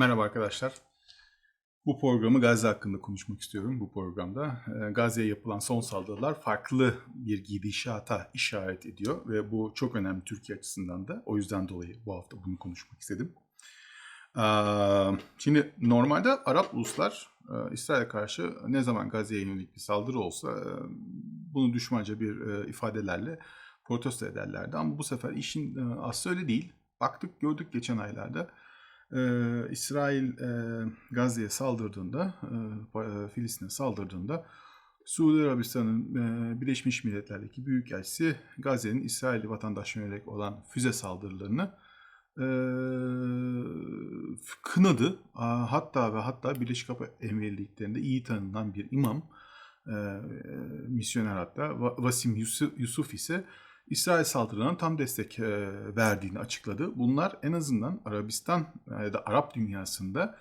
Merhaba arkadaşlar. Bu programı Gazze hakkında konuşmak istiyorum bu programda. Ee, Gazze'ye yapılan son saldırılar farklı bir gidişata işaret ediyor ve bu çok önemli Türkiye açısından da. O yüzden dolayı bu hafta bunu konuşmak istedim. Ee, Şimdi normalde Arap uluslar e, İsrail'e karşı ne zaman Gazze'ye yönelik bir saldırı olsa e, bunu düşmanca bir e, ifadelerle protesto ederlerdi. Ama bu sefer işin aslı öyle değil. Baktık gördük geçen aylarda ee, İsrail e, Gazze'ye saldırdığında, e, e, Filistin'e saldırdığında Suudi Arabistan'ın e, Birleşmiş Milletler'deki Büyükelçisi Gazze'nin İsrail vatandaşlarına yönelik olan füze saldırılarını e, kınadı. Hatta ve hatta Birleşik Arap Emirlikleri'nde iyi tanınan bir imam, e, misyoner hatta Va- Vasim Yusuf ise İsrail saldırılarına tam destek verdiğini açıkladı. Bunlar en azından Arabistan ya da Arap dünyasında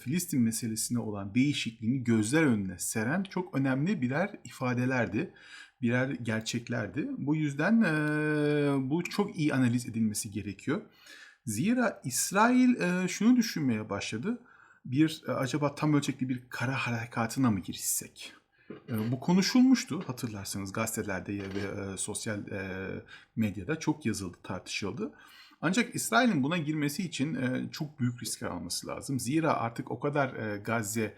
Filistin meselesine olan değişikliğini gözler önüne seren çok önemli birer ifadelerdi. Birer gerçeklerdi. Bu yüzden bu çok iyi analiz edilmesi gerekiyor. Zira İsrail şunu düşünmeye başladı. Bir acaba tam ölçekli bir kara harekatına mı girişsek? E, Bu konuşulmuştu hatırlarsanız gazetelerde ve sosyal e, medyada çok yazıldı, tartışıldı. Ancak İsrail'in buna girmesi için e, çok büyük riskler alması lazım. Zira artık o kadar e, Gazze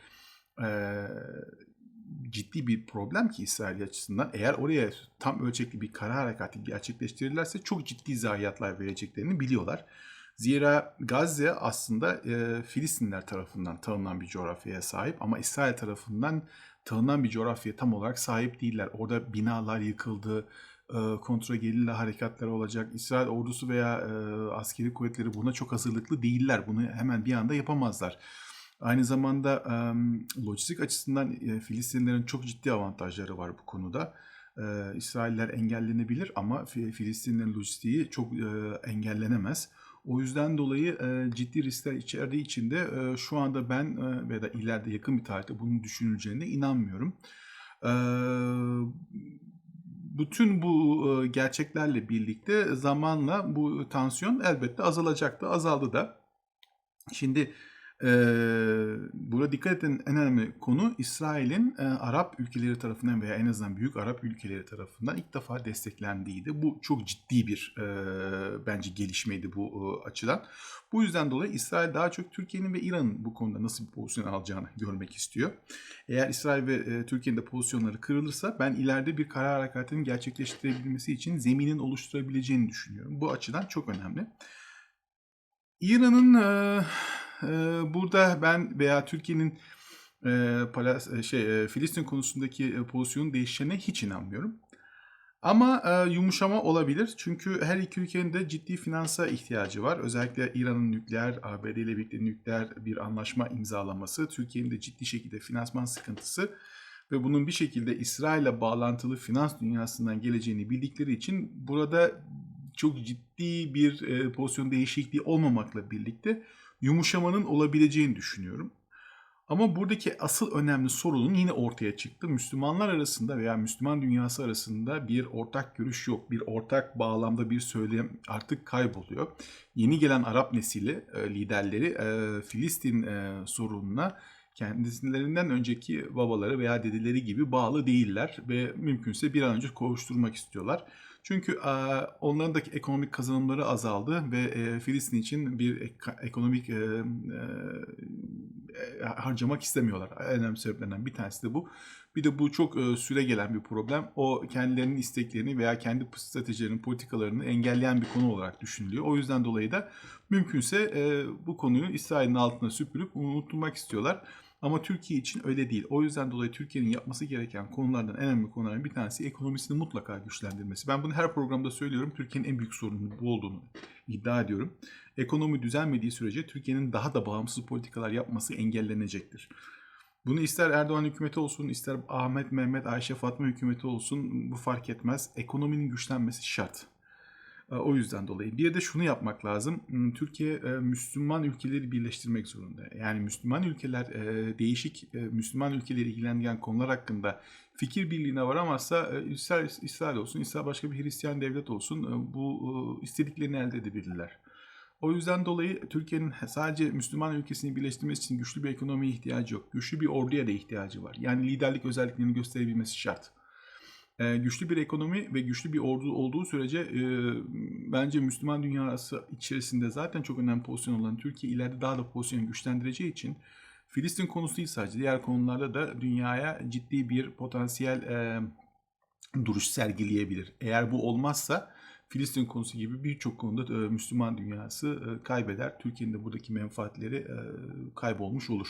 ciddi bir problem ki İsrail açısından. Eğer oraya tam ölçekli bir kara harekatı gerçekleştirirlerse çok ciddi zayiatlar vereceklerini biliyorlar. Zira Gazze aslında e, Filistinler tarafından tanınan bir coğrafyaya sahip ama İsrail tarafından tanınan bir coğrafyaya tam olarak sahip değiller. Orada binalar yıkıldı, e, kontragerilla harekatları olacak. İsrail ordusu veya e, askeri kuvvetleri buna çok hazırlıklı değiller. Bunu hemen bir anda yapamazlar. Aynı zamanda e, lojistik açısından e, Filistinlerin çok ciddi avantajları var bu konuda. E, İsrailler engellenebilir ama Fi- Filistinlerin lojistiği çok e, engellenemez. O yüzden dolayı e, ciddi riskler içerdiği için de e, şu anda ben e, ve da ileride yakın bir tarihte bunun düşünüleceğine inanmıyorum. E, bütün bu e, gerçeklerle birlikte zamanla bu tansiyon elbette azalacaktı, azaldı da. Şimdi e, burada dikkat eden en önemli konu İsrail'in e, Arap ülkeleri tarafından veya en azından büyük Arap ülkeleri tarafından ilk defa desteklendiğiydi. Bu çok ciddi bir e, bence gelişmeydi bu e, açıdan. Bu yüzden dolayı İsrail daha çok Türkiye'nin ve İran'ın bu konuda nasıl bir pozisyon alacağını görmek istiyor. Eğer İsrail ve e, Türkiye'nin de pozisyonları kırılırsa ben ileride bir karar harekatının gerçekleştirebilmesi için zeminin oluşturabileceğini düşünüyorum. Bu açıdan çok önemli. İran'ın e, e, burada ben veya Türkiye'nin e, Palas- e, şey e, Filistin konusundaki e, pozisyonun değişeceğine hiç inanmıyorum. Ama e, yumuşama olabilir. Çünkü her iki ülkenin de ciddi finansa ihtiyacı var. Özellikle İran'ın nükleer, ABD ile birlikte nükleer bir anlaşma imzalaması, Türkiye'nin de ciddi şekilde finansman sıkıntısı ve bunun bir şekilde İsrail'le bağlantılı finans dünyasından geleceğini bildikleri için burada çok ciddi bir e, pozisyon değişikliği olmamakla birlikte yumuşamanın olabileceğini düşünüyorum. Ama buradaki asıl önemli sorunun yine ortaya çıktı. Müslümanlar arasında veya Müslüman dünyası arasında bir ortak görüş yok. Bir ortak bağlamda bir söylem artık kayboluyor. Yeni gelen Arap nesili e, liderleri e, Filistin e, sorununa kendilerinden önceki babaları veya dedeleri gibi bağlı değiller ve mümkünse bir an önce kovuşturmak istiyorlar. Çünkü onların da ekonomik kazanımları azaldı ve Filistin için bir ek- ekonomik harcamak istemiyorlar. En önemli sebeplerinden bir tanesi de bu. Bir de bu çok süre gelen bir problem. O kendilerinin isteklerini veya kendi stratejilerinin, politikalarını engelleyen bir konu olarak düşünülüyor. O yüzden dolayı da mümkünse e, bu konuyu İsrail'in altına süpürüp unutulmak istiyorlar. Ama Türkiye için öyle değil. O yüzden dolayı Türkiye'nin yapması gereken konulardan en önemli konulardan bir tanesi ekonomisini mutlaka güçlendirmesi. Ben bunu her programda söylüyorum. Türkiye'nin en büyük sorunun bu olduğunu iddia ediyorum. Ekonomi düzelmediği sürece Türkiye'nin daha da bağımsız politikalar yapması engellenecektir. Bunu ister Erdoğan hükümeti olsun, ister Ahmet, Mehmet, Ayşe, Fatma hükümeti olsun bu fark etmez. Ekonominin güçlenmesi şart. E, O yüzden dolayı. Bir de şunu yapmak lazım. Hmm, Türkiye e, Müslüman ülkeleri birleştirmek zorunda. Yani Müslüman ülkeler e, değişik e, Müslüman ülkeleri ilgilendiren konular hakkında fikir birliğine varamazsa ister İsrail olsun, ister başka bir Hristiyan devlet olsun bu istediklerini elde edebilirler. O yüzden dolayı Türkiye'nin sadece Müslüman ülkesini birleştirmesi için güçlü bir ekonomiye ihtiyacı yok. Güçlü bir orduya da ihtiyacı var. Yani liderlik özelliklerini gösterebilmesi şart. Ee, güçlü bir ekonomi ve güçlü bir ordu olduğu sürece e, bence Müslüman dünyası içerisinde zaten çok önemli pozisyon olan Türkiye ileride daha da pozisyonu güçlendireceği için Filistin konusu değil sadece diğer konularda da dünyaya ciddi bir potansiyel e, duruş sergileyebilir. Eğer bu olmazsa Filistin konusu gibi birçok konuda e, Müslüman dünyası e, kaybeder. Türkiye'nin de buradaki menfaatleri e, kaybolmuş olur.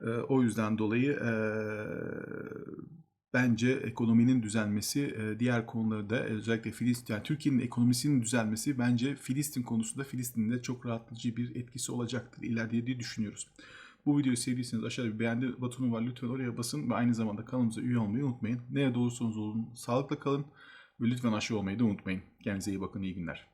E, o yüzden dolayı e, bence ekonominin düzelmesi e, diğer konularda özellikle Filistin, yani Türkiye'nin ekonomisinin düzelmesi bence Filistin konusunda Filistin'de çok rahatlatıcı bir etkisi olacaktır ileride diye düşünüyoruz. Bu videoyu sevdiyseniz aşağıda bir beğendi butonu var. Lütfen oraya basın ve aynı zamanda kanalımıza üye olmayı unutmayın. Nerede olursanız olun sağlıkla kalın ve lütfen aşı olmayı da unutmayın. Kendinize iyi bakın, iyi günler.